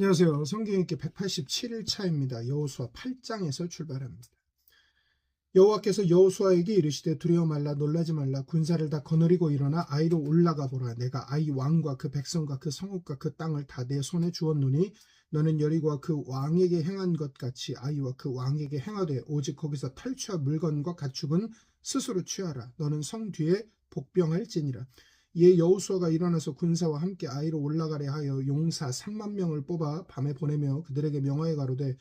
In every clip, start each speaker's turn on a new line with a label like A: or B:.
A: 안녕하세요. 성경읽기 187일 차입니다. 여호수아 8장에서 출발합니다. 여호와께서 여호수아에게 이르시되 두려워 말라 놀라지 말라 군사를 다 거느리고 일어나 아이로 올라가 보라 내가 아이 왕과 그 백성과 그 성읍과 그 땅을 다 내 손에 주었노니 너는 여리고와 그 왕에게 행한 것 같이 아이와 그 왕에게 행하되 오직 거기서 탈취할 물건과 가축은 스스로 취하라 너는 성 뒤에 복병할지니라 이에 여호수아가 일어나서 군사와 함께 아이로 올라가려 하여 용사 3만 명을 뽑아 밤에 보내며 그들에게 명하여 가로되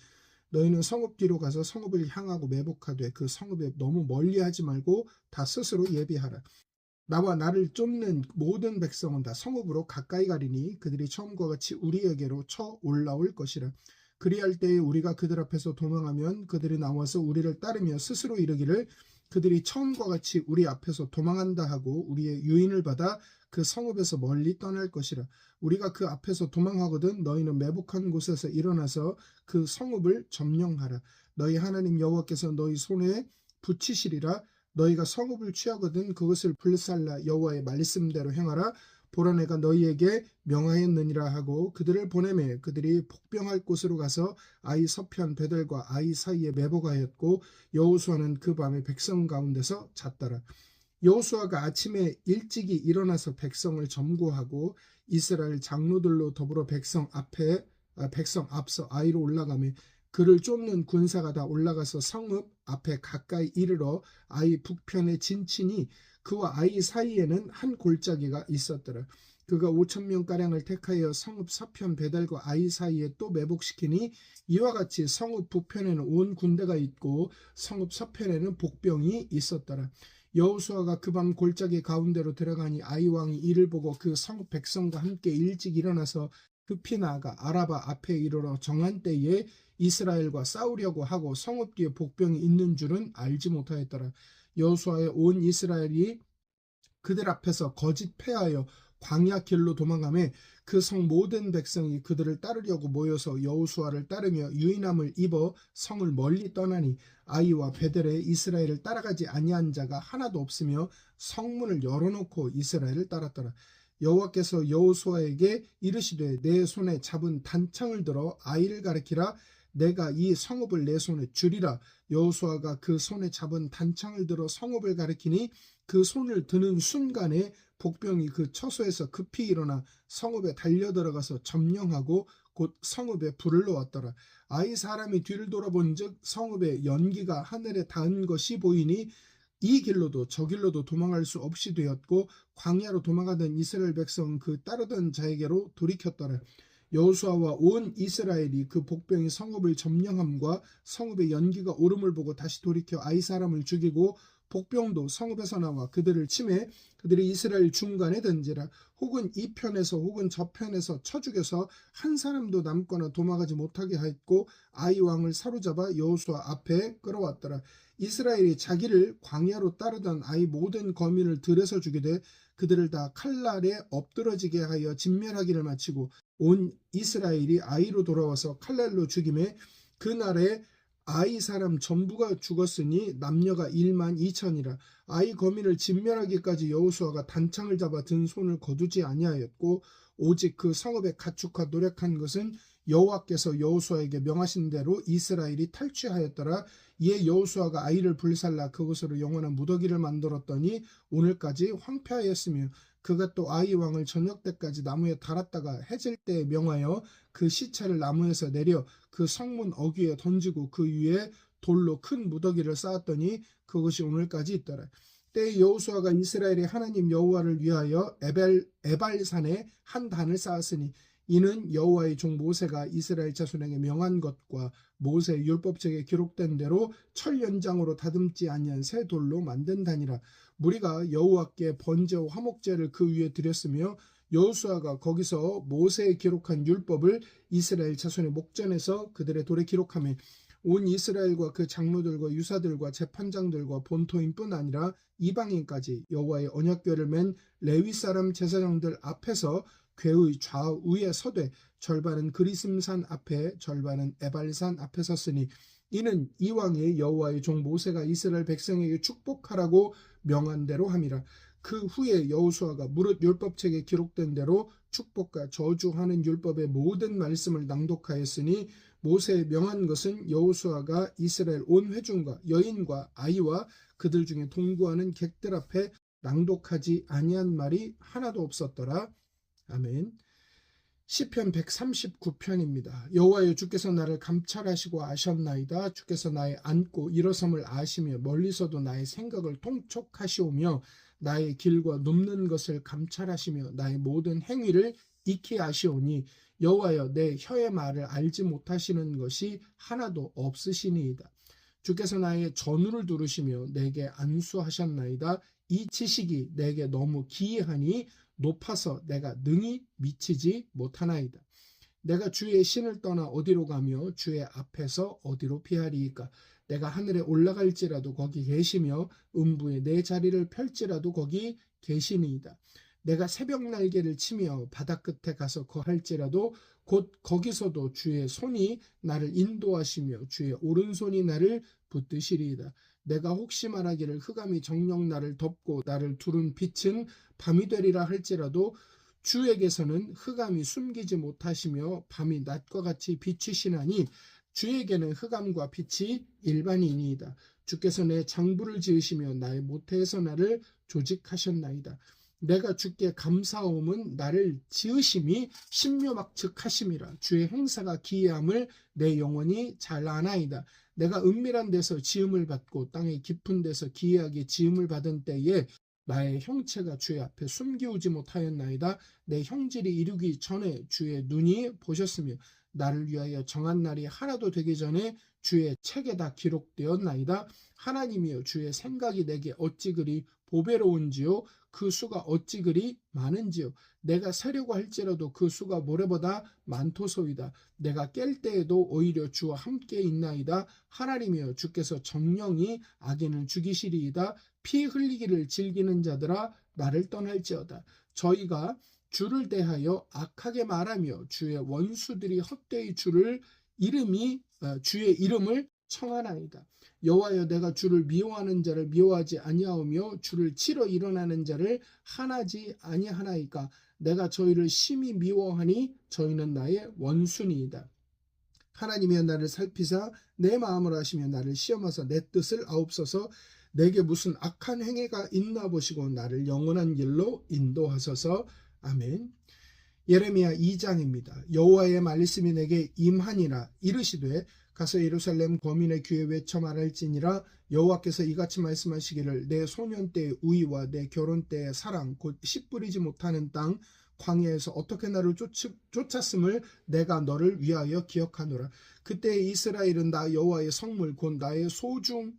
A: 너희는 성읍 뒤로 가서 성읍을 향하고 매복하되 그 성읍에 너무 멀리하지 말고 다 스스로 예비하라. 나와 나를 쫓는 모든 백성은 다 성읍으로 가까이 가리니 그들이 처음과 같이 우리에게로 쳐 올라올 것이라. 그리할 때에 우리가 그들 앞에서 도망하면 그들이 나와서 우리를 따르며 스스로 이르기를 그들이 처음과 같이 우리 앞에서 도망한다 하고 우리의 유인을 받아 그 성읍에서 멀리 떠날 것이라. 우리가 그 앞에서 도망하거든 너희는 매복한 곳에서 일어나서 그 성읍을 점령하라. 너희 하나님 여호와께서 너희 손에 붙이시리라. 너희가 성읍을 취하거든 그것을 불살라 여호와의 말씀대로 행하라. 보라 내가 너희에게 명하였느니라 하고 그들을 보내매 그들이 복병할 곳으로 가서 아이 서편 베델과 아이 사이에 매복하였고 여호수아는 그 밤에 백성 가운데서 잤더라. 여호수아가 아침에 일찍이 일어나서 백성을 점거하고 이스라엘 장로들로 더불어 백성 앞에 아, 백성 앞서 아이로 올라가며 그를 쫓는 군사가 다 올라가서 성읍 앞에 가까이 이르러 아이 북편에 진치니 그와 아이 사이에는 한 골짜기가 있었더라. 그가 오천 명 가량을 택하여 성읍 서편 베달과 아이 사이에 또 매복시키니 이와 같이 성읍 북편에는 온 군대가 있고 성읍 서편에는 복병이 있었더라. 여호수아가 그 밤 골짜기 가운데로 들어가니 아이 왕이 이를 보고 그 성읍 백성과 함께 일찍 일어나서 급히 나아가 아라바 앞에 이르러 정한 때에 이스라엘과 싸우려고 하고 성읍 뒤에 복병이 있는 줄은 알지 못하였더라. 여호수아의 온 이스라엘이 그들 앞에서 거짓 패하여 광야 길로 도망가매 그 성 모든 백성이 그들을 따르려고 모여서 여호수아를 따르며 유인함을 입어 성을 멀리 떠나니 아이와 베델에 이스라엘을 따라가지 아니한 자가 하나도 없으며 성문을 열어놓고 이스라엘을 따랐더라. 여호와께서 여호수아에게 이르시되 내 손에 잡은 단창을 들어 아이를 가리키라 내가 이 성읍을 내 손에 주리라 여호수아가 그 손에 잡은 단창을 들어 성읍을 가리키니 그 손을 드는 순간에 복병이 그 처소에서 급히 일어나 성읍에 달려 들어가서 점령하고 곧 성읍에 불을 놓았더라. 아이 사람이 뒤를 돌아본즉 성읍에 연기가 하늘에 닿은 것이 보이니 이 길로도 저 길로도 도망할 수 없이 되었고 광야로 도망가던 이스라엘 백성은 그 따르던 자에게로 돌이켰더라. 여호수아와 온 이스라엘이 그 복병이 성읍을 점령함과 성읍의 연기가 오름을 보고 다시 돌이켜 아이 사람을 죽이고 복병도 성읍에서 나와 그들을 침해 그들이 이스라엘 중간에 던지라. 혹은 이 편에서 혹은 저 편에서 쳐 죽여서 한 사람도 남거나 도망가지 못하게 하였고 아이 왕을 사로잡아 여호수아 앞에 끌어왔더라. 이스라엘이 자기를 광야로 따르던 아이 모든 거민을 들에서 죽이되 그들을 다 칼날에 엎드러지게 하여 진멸하기를 마치고 온 이스라엘이 아이로 돌아와서 칼날로 죽임에 그 날에 아이 사람 전부가 죽었으니 남녀가 1만 2천이라. 아이 거민을 진멸하기까지 여호수아가 단창을 잡아 든 손을 거두지 아니하였고 오직 그 성읍에 가축하 노력한 것은 여호와께서 여호수아에게 명하신 대로 이스라엘이 탈취하였더라 이에 여호수아가 아이를 불살라 그곳으로 영원한 무더기를 만들었더니 오늘까지 황폐하였으며 그가 또 아이 왕을 저녁 때까지 나무에 달았다가 해질 때에 명하여 그 시체를 나무에서 내려 그 성문 어귀에 던지고 그 위에 돌로 큰 무더기를 쌓았더니 그것이 오늘까지 있더라. 때에 여호수아가 이스라엘의 하나님 여호와를 위하여 에벨 에발산에 한 단을 쌓았으니 이는 여호와의 종 모세가 이스라엘 자손에게 명한 것과 모세 율법책에 기록된 대로 철 연장으로 다듬지 아니한 새 돌로 만든 단이라. 무리가 여호와께 번제와 화목제를 그 위에 드렸으며 여호수아가 거기서 모세에 기록한 율법을 이스라엘 자손의 목전에서 그들의 돌에 기록하며 온 이스라엘과 그 장로들과 유사들과 재판장들과 본토인뿐 아니라 이방인까지 여호와의 언약궤를 맨 레위 사람 제사장들 앞에서 궤의 좌우에 서되 절반은 그리심산 앞에 절반은 에발산 앞에 섰으니 이는 이왕의 여호와의 종 모세가 이스라엘 백성에게 축복하라고 명한 대로 함이라 그 후에 여호수아가 무릇 율법책에 기록된 대로 축복과 저주하는 율법의 모든 말씀을 낭독하였으니 모세의 명한 것은 여호수아가 이스라엘 온 회중과 여인과 아이와 그들 중에 동거하는 객들 앞에 낭독하지 아니한 말이 하나도 없었더라. 아멘. 시편 139편입니다. 여호와여 주께서 나를 감찰하시고 아셨나이다. 주께서 나의 앉고 일어섬을 아시며 멀리서도 나의 생각을 통촉하시오며 나의 길과 눕는 것을 감찰하시며 나의 모든 행위를 익히 아시오니 여호와여 내 혀의 말을 알지 못하시는 것이 하나도 없으시니이다. 주께서 나의 전우를 두르시며 내게 안수하셨나이다. 이 지식이 내게 너무 기이하니 높아서 내가 능히 미치지 못하나이다. 내가 주의 신을 떠나 어디로 가며 주의 앞에서 어디로 피하리이까? 내가 하늘에 올라갈지라도 거기 계시며 음부에 내 자리를 펼지라도 거기 계시니이다. 내가 새벽 날개를 치며 바다 끝에 가서 거할지라도 곧 거기서도 주의 손이 나를 인도하시며 주의 오른손이 나를 붙드시리이다. 내가 혹시 말하기를 흑암이 정령 나를 덮고 나를 두른 빛은 밤이 되리라 할지라도 주에게서는 흑암이 숨기지 못하시며 밤이 낮과 같이 비추시나니 주에게는 흑암과 빛이 일반이니이다. 주께서 내 장부를 지으시며 나의 모태에서 나를 조직하셨나이다. 내가 주께 감사함은 나를 지으심이 신묘막측하심이라 주의 행사가 기이함을 내 영혼이 잘 아나이다. 내가 은밀한 데서 지음을 받고 땅의 깊은 데서 기이하게 지음을 받은 때에 나의 형체가 주의 앞에 숨기우지 못하였나이다. 내 형질이 이루기 전에 주의 눈이 보셨으며 나를 위하여 정한 날이 하나도 되기 전에 주의 책에다 기록되었나이다. 하나님이여 주의 생각이 내게 어찌 그리 보배로운지요 그 수가 어찌 그리 많은지요. 내가 세려고 할지라도 그 수가 모래보다 많도소이다. 내가 깰 때에도 오히려 주와 함께 있나이다. 하나님이여 주께서 정령이 악인을 죽이시리이다. 피 흘리기를 즐기는 자들아 나를 떠날지어다. 저희가 주를 대하여 악하게 말하며 주의 원수들이 헛되이 주를 이름이 어, 주의 이름을 청하나이다. 여호와여 내가 주를 미워하는 자를 미워하지 아니하오며 주를 치러 일어나는 자를 하나지 아니하나이까 내가 저희를 심히 미워하니 저희는 나의 원수니이다. 하나님이여 나를 살피사 내 마음을 아시며 나를 시험하사 내 뜻을 아옵소서 내게 무슨 악한 행위가 있나 보시고 나를 영원한 길로 인도하소서 아멘. 예레미야 2장입니다. 여호와의 말씀이 내게 임하니라 이르시되 가서 예루살렘 거민의 귀에 외쳐 말할지니라 여호와께서 이같이 말씀하시기를 내 소년 때의 우위와 내 결혼 때의 사랑 곧 씨 뿌리지 못하는 땅 광야에서 어떻게 나를 쫓, 쫓았음을 내가 너를 위하여 기억하노라. 그때 이스라엘은 나 여호와의 성물 곧 나의 소중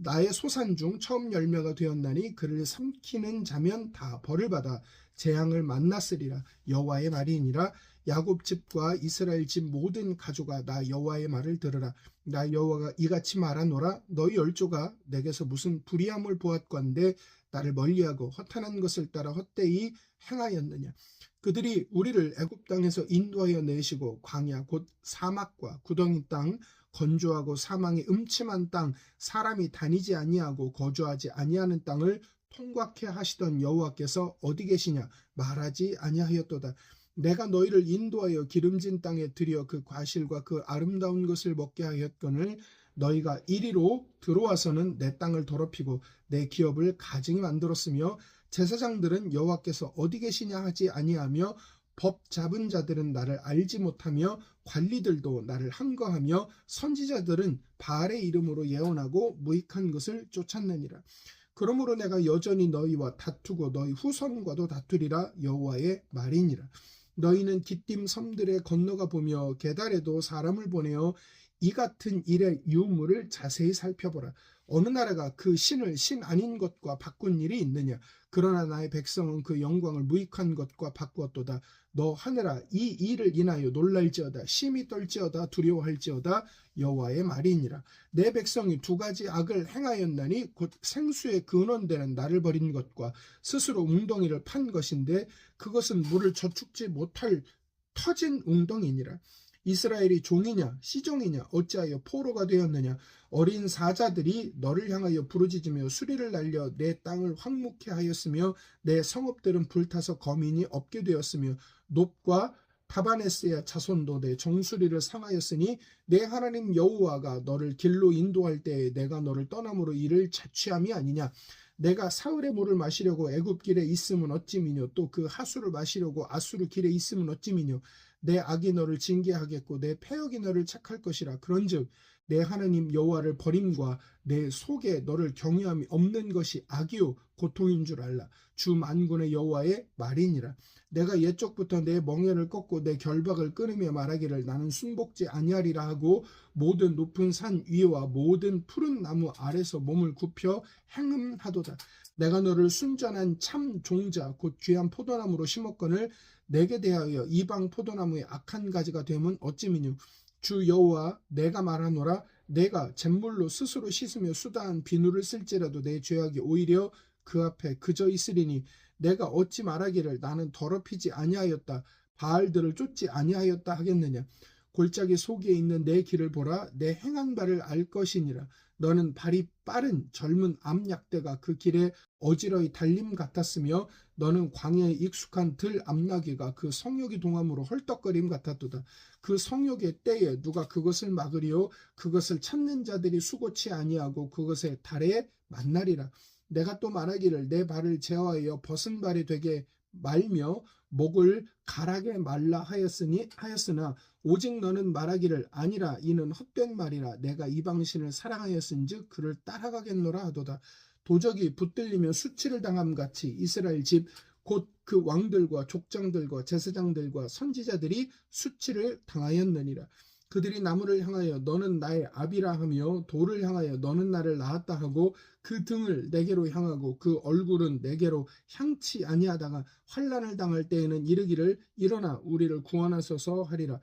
A: 나의 소산 중 처음 열매가 되었나니 그를 삼키는 자면 다 벌을 받아 재앙을 만났으리라. 여호와의 말이니라 야곱 집과 이스라엘 집 모든 가족아 나 여호와의 말을 들으라. 나 여호와가 이같이 말하노라. 너희 열조가 내게서 무슨 불의함을 보았건대 나를 멀리하고 허탄한 것을 따라 헛되이 행하였느냐? 그들이 우리를 애굽 땅에서 인도하여 내시고 광야 곧 사막과 구덩이 땅 건조하고 사망이 음침한 땅 사람이 다니지 아니하고 거주하지 아니하는 땅을 통과케 하시던 여호와께서 어디 계시냐? 말하지 아니하였도다 내가 너희를 인도하여 기름진 땅에 들여 그 과실과 그 아름다운 것을 먹게 하였거늘 너희가 이리로 들어와서는 내 땅을 더럽히고 내 기업을 가증히 만들었으며 제사장들은 여호와께서 어디 계시냐 하지 아니하며 법 잡은 자들은 나를 알지 못하며 관리들도 나를 항거하며 선지자들은 바알의 이름으로 예언하고 무익한 것을 쫓았느니라. 그러므로 내가 여전히 너희와 다투고 너희 후손과도 다투리라 여호와의 말이니라. 너희는 기띔 섬들에 건너가 보며 게달에도 사람을 보내어 이 같은 일의 유무를 자세히 살펴보라. 어느 나라가 그 신을 신 아닌 것과 바꾼 일이 있느냐? 그러나 나의 백성은 그 영광을 무익한 것과 바꾸었도다. 너 하늘아 이 일을 인하여 놀랄지어다 심히 떨지어다 두려워할지어다 여호와의 말이니라 내 백성이 두 가지 악을 행하였나니 곧 생수의 근원되는 나를 버린 것과 스스로 웅덩이를 판 것인데 그것은 물을 저축지 못할 터진 웅덩이니라 이스라엘이 종이냐 시종이냐 어찌하여 포로가 되었느냐. 어린 사자들이 너를 향하여 부르짖으며 수리를 날려 내 땅을 황무케 하였으며 내 성읍들은 불타서 거민이 없게 되었으며 높과 타바네스의 자손도 내 정수리를 상하였으니 내 하나님 여호와가 너를 길로 인도할 때에 내가 너를 떠남으로 이를 자취함이 아니냐. 내가 사흘의 물을 마시려고 애굽 길에 있음은 어찌미뇨? 또 그 하수를 마시려고 아수르 길에 있음은 어찌미뇨 내 악이 너를 징계하겠고 내 패역이 너를 착할 것이라. 그런즉 내 하나님 여호와를 버림과 내 속에 너를 경외함이 없는 것이 악이요 고통인 줄 알라. 주 만군의 여호와의 말이니라. 내가 옛적부터 내 멍에를 꺾고 내 결박을 끊으며 말하기를 나는 순복지 아니하리라 하고 모든 높은 산 위와 모든 푸른 나무 아래서 몸을 굽혀 행음하도다. 내가 너를 순전한 참 종자 곧 귀한 포도나무로 심었거늘 내게 대하여 이방 포도나무의 악한 가지가 되면 어찌미뇨 주 여호와 내가 말하노라. 내가 잿물로 스스로 씻으며 수다한 비누를 쓸지라도 내 죄악이 오히려 그 앞에 그저 있으리니 내가 어찌 말하기를 나는 더럽히지 아니하였다. 바알들을 쫓지 아니하였다 하겠느냐 골짜기 속에 있는 내 길을 보라. 내 행한 바를 알 것이니라. 너는 발이 빠른 젊은 암약대가 그 길에 어지러이 달림 같았으며 너는 광야에 익숙한 들 암나귀가 그 성욕이 동함으로 헐떡거림 같았도다. 그 성욕의 때에 누가 그것을 막으리요? 그것을 찾는 자들이 수고치 아니하고 그것의 달에 만나리라. 내가 또 말하기를 내 발을 제어하여 벗은 발이 되게 말며 목을 가라게 말라 하였으니 하였으나 오직 너는 말하기를 아니라 이는 헛된 말이라 내가 이방신을 사랑하였은즉 그를 따라가겠노라 하도다. 도적이 붙들리며 수치를 당함 같이 이스라엘 집 곧 그 왕들과 족장들과 제사장들과 선지자들이 수치를 당하였느니라. 그들이 나무를 향하여 너는 나의 아비라 하며 돌을 향하여 너는 나를 낳았다 하고 그 등을 내게로 향하고 그 얼굴은 내게로 향치 아니하다가 환란을 당할 때에는 이르기를 일어나 우리를 구원하소서 하리라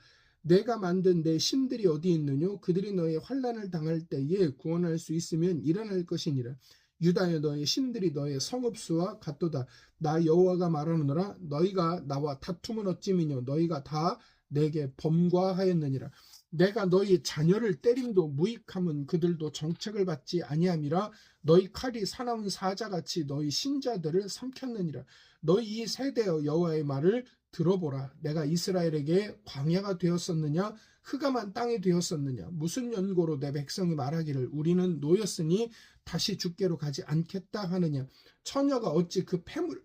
A: 내가 만든 내 신들이 어디 있느뇨? 그들이 너의 환란을 당할 때에 구원할 수 있으면 일어날 것이니라. 유다여 너의 신들이 너의 성읍수와 같도다. 나 여호와가 말하노라. 너희가 나와 다툼은 어찌미뇨? 너희가 다 내게 범과하였느니라. 내가 너희 자녀를 때림도 무익함은 그들도 정책을 받지 아니함이라. 너희 칼이 사나운 사자같이 너희 신자들을 삼켰느니라. 너희 이 세대여 여호와의 말을 들어보라. 내가 이스라엘에게 광야가 되었었느냐? 흑암한 땅이 되었었느냐? 무슨 연고로 내 백성이 말하기를 우리는 노였으니 다시 죽게로 가지 않겠다 하느냐? 처녀가 어찌 그 폐물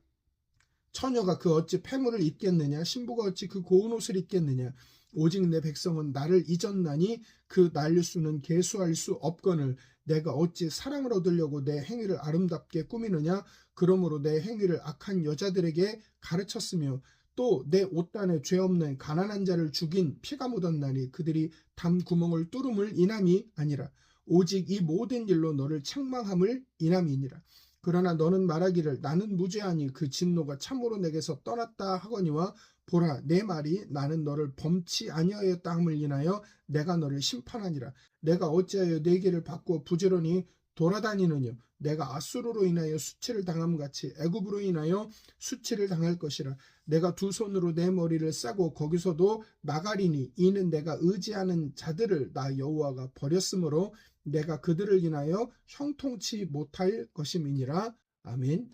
A: 처녀가 그 어찌 폐물을 입겠느냐? 신부가 어찌 그 고운 옷을 입겠느냐? 오직 내 백성은 나를 잊었나니 그 난류수는 계수할 수 없거늘 내가 어찌 사랑을 얻으려고 내 행위를 아름답게 꾸미느냐? 그러므로 내 행위를 악한 여자들에게 가르쳤으며 또 내 옷단에 죄 없는 가난한 자를 죽인 피가 묻었나니 그들이 담 구멍을 뚫음을 인함이 아니라 오직 이 모든 일로 너를 책망함을 인함이니라. 그러나 너는 말하기를 나는 무죄하니 그 진노가 참으로 내게서 떠났다 하거니와 보라 내 말이 나는 너를 범치 아니하였다 함을 인하여 내가 너를 심판하니라. 내가 어찌하여 내 길을 바꾸어 부지런히 돌아다니느냐 내가 아수르로 인하여 수치를 당함 같이 애굽으로 인하여 수치를 당할 것이라. 내가 두 손으로 내 머리를 싸고 거기서도 나가리니 이는 내가 의지하는 자들을 나 여호와가 버렸으므로 내가 그들을 인하여 형통치 못할 것임이니라. 아멘.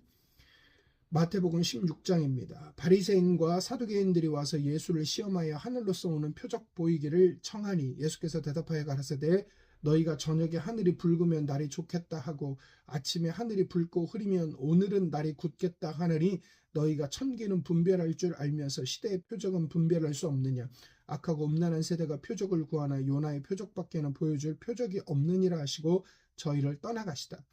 A: 마태복음 16장입니다. 바리새인과 사두개인들이 와서 예수를 시험하여 하늘로서 오는 표적 보이기를 청하니 예수께서 대답하여 가라사대 너희가 저녁에 하늘이 붉으면 날이 좋겠다 하고 아침에 하늘이 붉고 흐리면 오늘은 날이 굳겠다 하느니 너희가 천기는 분별할 줄 알면서 시대의 표적은 분별할 수 없느냐 악하고 음란한 세대가 표적을 구하나 요나의 표적밖에는 보여줄 표적이 없느니라 하시고 저희를 떠나가시다.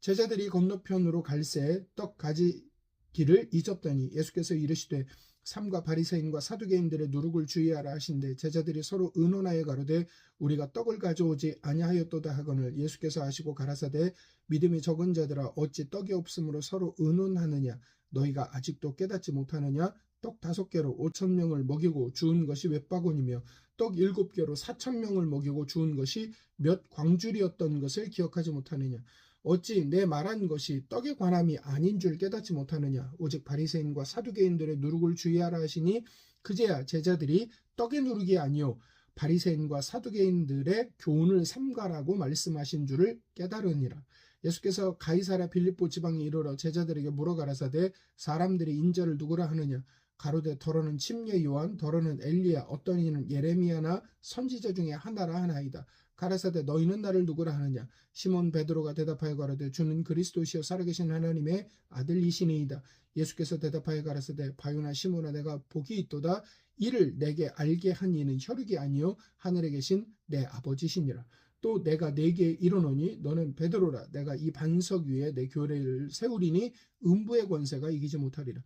A: 제자들이 건너편으로 갈새 떡 가지 길을 잊었더니 예수께서 이르시되 삼가 바리새인과 사두개인들의 누룩을 주의하라 하신데 제자들이 서로 의논하여 가로되 우리가 떡을 가져오지 아니하였도다 하거늘 예수께서 아시고 가라사대 믿음이 적은 자들아 어찌 떡이 없으므로 서로 의논하느냐? 너희가 아직도 깨닫지 못하느냐? 떡 다섯 개로 오천 명을 먹이고 주운 것이 몇 바구니며 떡 일곱 개로 사천 명을 먹이고 주운 것이 몇 광줄이었던 것을 기억하지 못하느냐 어찌 내 말한 것이 떡에 관함이 아닌 줄 깨닫지 못하느냐 오직 바리새인과 사두개인들의 누룩을 주의하라 하시니 그제야 제자들이 떡의 누룩이 아니요 바리새인과 사두개인들의 교훈을 삼가라고 말씀하신 줄을 깨달으니라. 예수께서 가이사라 빌립보 지방에 이르러 제자들에게 물어 가라사대 사람들이 인자를 누구라 하느냐 가로되 더러는 침례 요한 더러는 엘리야 어떤 이는 예레미야나 선지자 중에 하나라 하나이다. 가라사대 너희는 나를 누구라 하느냐 시몬 베드로가 대답하여 가라되 주는 그리스도시요 살아계신 하나님의 아들이시니이다. 예수께서 대답하여 가라사대 바요나 시몬아 내가 복이 있도다 이를 내게 알게 한 이는 혈육이 아니요 하늘에 계신 내 아버지시니라. 또 내가 내게 이르노니 너는 베드로라 내가 이 반석 위에 내 교회를 세우리니 음부의 권세가 이기지 못하리라.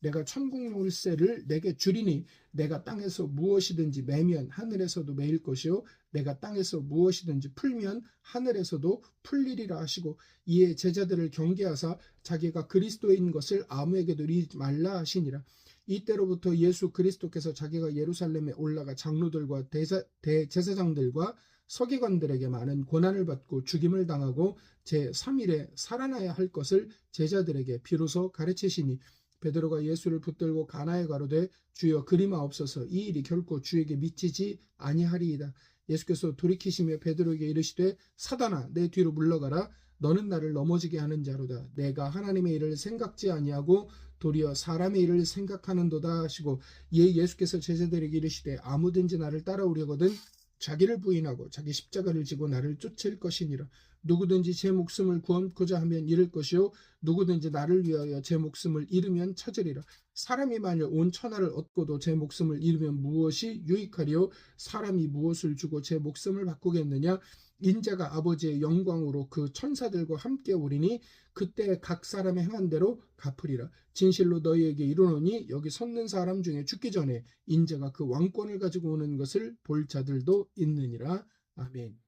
A: 내가 천국 열쇠를 내게 주리니 내가 땅에서 무엇이든지 매면 하늘에서도 매일 것이요 내가 땅에서 무엇이든지 풀면 하늘에서도 풀리리라 하시고 이에 제자들을 경계하사 자기가 그리스도인 것을 아무에게도 이르지 말라 하시니라 이때로부터 예수 그리스도께서 자기가 예루살렘에 올라가 장로들과 대사, 대제사장들과 서기관들에게 많은 고난을 받고 죽임을 당하고 제3일에 살아나야 할 것을 제자들에게 비로소 가르치시니 베드로가 예수를 붙들고 가나에 가로되 주여 그리마 없어서 이 일이 결코 주에게 미치지 아니하리이다. 예수께서 돌이키시며 베드로에게 이르시되 사단아 내 뒤로 물러가라 너는 나를 넘어지게 하는 자로다. 내가 하나님의 일을 생각지 아니하고 도리어 사람의 일을 생각하는도다 하시고 이에 예수께서 제자들에게 이르시되 아무든지 나를 따라오려거든 자기를 부인하고 자기 십자가를 지고 나를 쫓을 것이니라. 누구든지 제 목숨을 구원코자 하면 잃을 것이요 누구든지 나를 위하여 제 목숨을 잃으면 찾으리라. 사람이 만일 온 천하를 얻고도 제 목숨을 잃으면 무엇이 유익하리요? 사람이 무엇을 주고 제 목숨을 바꾸겠느냐? 인자가 아버지의 영광으로 그 천사들과 함께 오리니 그때 각 사람의 행한 대로 갚으리라. 진실로 너희에게 이르노니 여기 섰는 사람 중에 죽기 전에 인자가 그 왕권을 가지고 오는 것을 볼 자들도 있느니라. 아멘.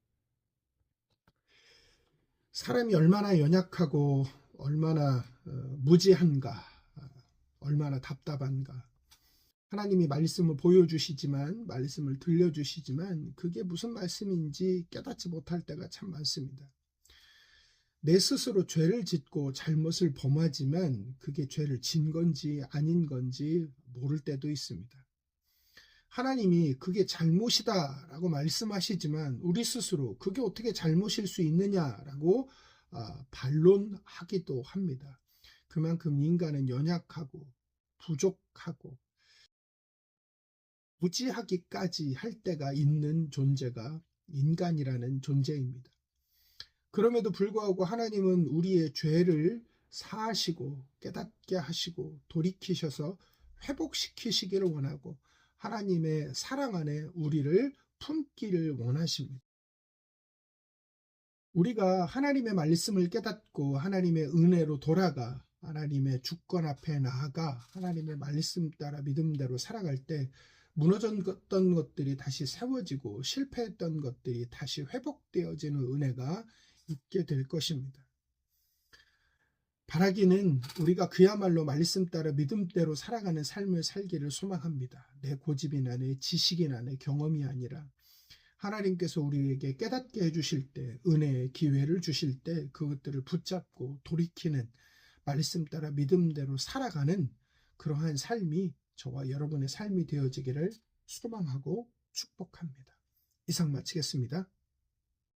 A: 사람이 얼마나 연약하고 얼마나 어, 무지한가, 어, 얼마나 답답한가. 하나님이 말씀을 보여주시지만, 말씀을 들려주시지만, 그게 무슨 말씀인지 깨닫지 못할 때가 참 많습니다. 내 스스로 죄를 짓고 잘못을 범하지만, 그게 죄를 진 건지 아닌 건지 모를 때도 있습니다. 하나님이 그게 잘못이다 라고 말씀하시지만, 우리 스스로 그게 어떻게 잘못일 수 있느냐라고 아, 반론하기도 합니다. 그만큼 인간은 연약하고 부족하고 무지하기까지 할 때가 있는 존재가 인간이라는 존재입니다. 그럼에도 불구하고 하나님은 우리의 죄를 사하시고 깨닫게 하시고 돌이키셔서 회복시키시기를 원하고 하나님의 사랑 안에 우리를 품기를 원하십니다. 우리가 하나님의 말씀을 깨닫고 하나님의 은혜로 돌아가 하나님의 주권 앞에 나아가 하나님의 말씀 따라 믿음대로 살아갈 때 무너졌던 것들이 다시 세워지고 실패했던 것들이 다시 회복되어지는 은혜가 있게 될 것입니다. 바라기는 우리가 그야말로 말씀 따라 믿음대로 살아가는 삶을 살기를 소망합니다. 내 고집이나 내 지식이나 내 경험이 아니라 하나님께서 우리에게 깨닫게 해주실 때, 은혜의 기회를 주실 때 그것들을 붙잡고 돌이키는 말씀 따라 믿음대로 살아가는 그러한 삶이 저와 여러분의 삶이 되어지기를 소망하고 축복합니다. 이상 마치겠습니다.